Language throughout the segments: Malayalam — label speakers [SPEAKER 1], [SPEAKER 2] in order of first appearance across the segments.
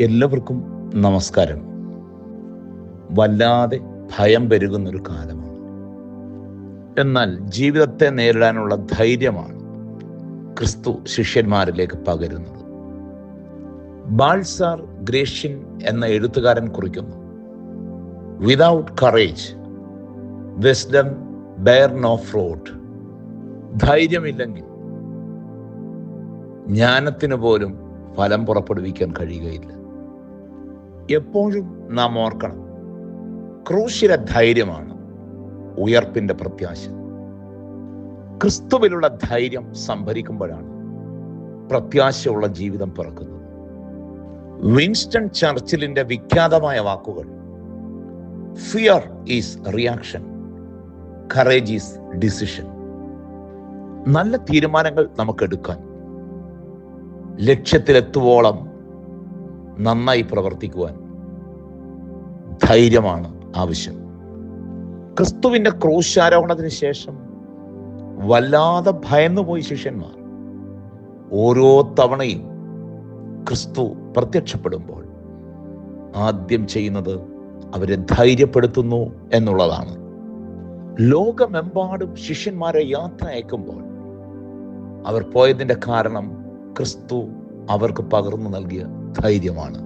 [SPEAKER 1] എല്ലാവർക്കും നമസ്കാരം. വല്ലാതെ ഭയം പെരുകുന്നൊരു കാലമാണ്. എന്നാൽ ജീവിതത്തെ നേരിടാനുള്ള ധൈര്യമാണ് ക്രിസ്തു ശിഷ്യന്മാരിലേക്ക് പകരുന്നത്. ബാൾസാർ ഗ്രേഷ്യൻ എന്ന എഴുത്തുകാരൻ കുറിക്കുന്നു. Without courage wisdom bear no road ധൈര്യമില്ലെങ്കിൽ ജ്ഞാനത്തിന് പോലും ഫലം പുറപ്പെടുവിക്കാൻ കഴിയുകയില്ല. എപ്പോഴും നാം ഓർക്കണം. ക്രൂശിലെ ധൈര്യമാണ് ഉയർപ്പിന്റെ പ്രത്യാശ. ക്രിസ്തുവിലുള്ള ധൈര്യം സംഭരിക്കുമ്പോഴാണ് പ്രത്യാശയുള്ള ജീവിതം പിറക്കുന്നത്. വിൻസ്റ്റൺ ചർച്ചിലിന്റെ വിഖ്യാതമായ വാക്കുകൾ fear is reaction courage is decision നല്ല തീരുമാനങ്ങൾ നമുക്ക് എടുക്കാൻ ലക്ഷ്യത്തിലെത്തുവോളം നന്നായി പ്രവർത്തിക്കുവാൻ ധൈര്യമാണ് ആവശ്യം. ക്രിസ്തുവിന്റെ ക്രൂശാരോഹണത്തിന് ശേഷം വല്ലാതെ ഭയന്നുപോയി ശിഷ്യന്മാർ. ഓരോ തവണയും ക്രിസ്തു പ്രത്യക്ഷപ്പെടുമ്പോൾ ആദ്യം ചെയ്യുന്നത് അവരെ ധൈര്യപ്പെടുത്തുന്നു എന്നുള്ളതാണ്. ലോകമെമ്പാടും ശിഷ്യന്മാരെ യാത്ര അയക്കുമ്പോൾ അവർ പോയതിന്റെ കാരണം ക്രിസ്തു അവർക്ക് പകർന്നു നൽകിയ ധൈര്യമാണ്.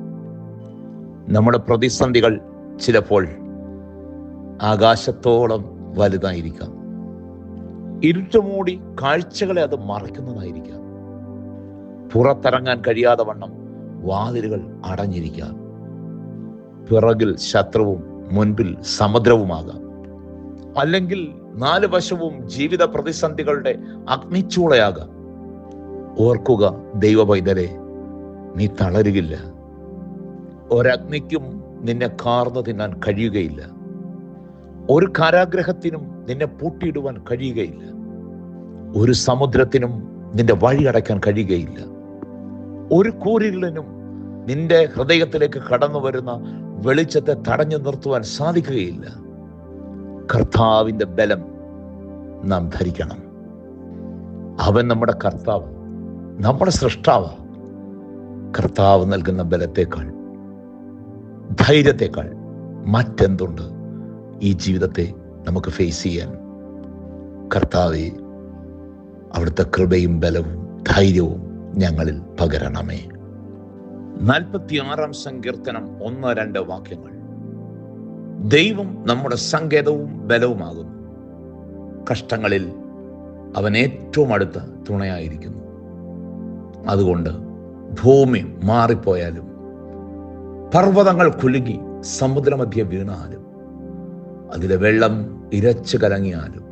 [SPEAKER 1] നമ്മുടെ പ്രതിസന്ധികൾ ചിലപ്പോൾ ആകാശത്തോളം വലുതായിരിക്കാം. ഇരുട്ടുമൂടി കാഴ്ചകളെ അത് മറയ്ക്കുന്നതായിരിക്കാം. പുറത്തിറങ്ങാൻ കഴിയാതെ വണ്ണം വാതിലുകൾ അടഞ്ഞിരിക്കാം. പിറകിൽ ശത്രുവും മുൻപിൽ സമുദ്രവുമാകാം. അല്ലെങ്കിൽ നാല് വശവും ജീവിത പ്രതിസന്ധികളുടെ അഗ്നിച്ചൂളയാകാം. ഓർക്കുക ദൈവവൈതലെ നീ തളരുകില്ല ഒരഗ്നിക്കും നിന്നെ കാർന്നു തിന്നാൻ കഴിയുകയില്ല. ഒരു കാരാഗ്രഹത്തിനും നിന്നെ പൂട്ടിയിടുവാൻ കഴിയുകയില്ല. ഒരു സമുദ്രത്തിനും നിന്റെ വഴി അടയ്ക്കാൻ കഴിയുകയില്ല. ഒരു കൂരിലിനും നിന്റെ ഹൃദയത്തിലേക്ക് കടന്നു വരുന്ന വെളിച്ചത്തെ തടഞ്ഞു നിർത്തുവാൻ സാധിക്കുകയില്ല. കർത്താവിന്റെ ബലം നാം ധരിക്കണം. അവൻ നമ്മുടെ കർത്താവ് നമ്മുടെ സൃഷ്ടാവ്. കർത്താവ് നൽകുന്ന ബലത്തേക്കാൾ ധൈര്യത്തെക്കാൾ മറ്റെന്തുണ്ട് ഈ ജീവിതത്തെ നമുക്ക് ഫേസ് ചെയ്യാൻ? കർത്താവെ അവിടുത്തെ കൃപയും ബലവും ധൈര്യവും ഞങ്ങളിൽ പകരണമേ. നാൽപ്പത്തിയാറാം സങ്കീർത്തനം ഒന്ന് രണ്ട് വാക്യങ്ങൾ. ദൈവം നമ്മുടെ സങ്കേതവും ബലവുമാകുന്നു. കഷ്ടങ്ങളിൽ അവൻ ഏറ്റവും അടുത്ത തുണയായിരിക്കുന്നു. അതുകൊണ്ട് ഭൂമി മാറിപ്പോയാലും പർവതങ്ങൾ കുലുങ്ങി സമുദ്രമധ്യ വീണാലും അതിലെ വെള്ളം ഇരച്ചു കലങ്ങിയാലും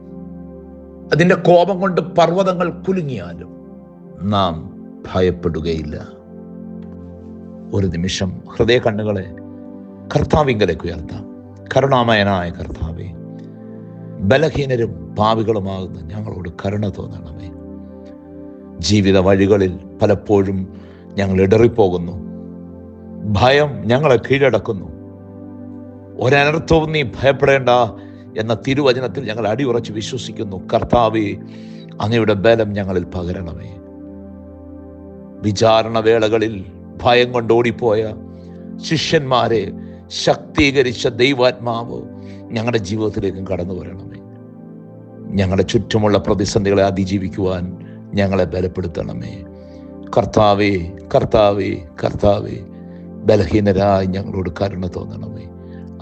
[SPEAKER 1] അതിന്റെ കോപം കൊണ്ട് പർവതങ്ങൾ കുലുങ്ങിയാലും നാം ഭയപ്പെടുകയില്ല. ഒരു നിമിഷം ഹൃദയ കണ്ണുകളെ കർത്താവിങ്കലേക്ക് ഉയർത്താം. കരുണാമയനായ കർത്താവെ ബലഹീനരും പാവികളുമാകുന്ന ഞങ്ങളോട് കരുണ തോന്നണമേ. ജീവിത വഴികളിൽ പലപ്പോഴും ഞങ്ങൾ ഇടറിപ്പോകുന്നു. ഭയം ഞങ്ങളെ കീഴടക്കുന്നു. ഒരനർത്ഥവും നീ ഭയപ്പെടേണ്ട എന്ന തിരുവചനത്തിൽ ഞങ്ങൾ അടിയുറച്ച് വിശ്വസിക്കുന്നു. കർത്താവെ അങ്ങയുടെ ബലം ഞങ്ങളിൽ പകരണമേ. വിചാരണ വേളകളിൽ ഭയം കൊണ്ട് ഓടിപ്പോയ ശിഷ്യന്മാരെ ശക്തീകരിച്ച ദൈവാത്മാവ് ഞങ്ങളുടെ ജീവിതത്തിലേക്കും കടന്നു വരണമേ. ഞങ്ങളുടെ ചുറ്റുമുള്ള പ്രതിസന്ധികളെ അതിജീവിക്കുവാൻ ഞങ്ങളെ ബലപ്പെടുത്തണമേ. കർത്താവേ കർത്താവേ കർത്താവേ ബലഹീനരായി ഞങ്ങളോട് കരുണ തോന്നണമേ.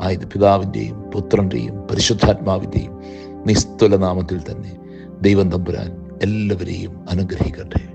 [SPEAKER 1] ആയത് പിതാവിന്റെയും പുത്രന്റെയും പരിശുദ്ധാത്മാവിന്റെയും നിസ്തുല നാമത്തിൽ തന്നെ ദൈവം തമ്പുരാൻ എല്ലാവരെയും അനുഗ്രഹിക്കട്ടെ.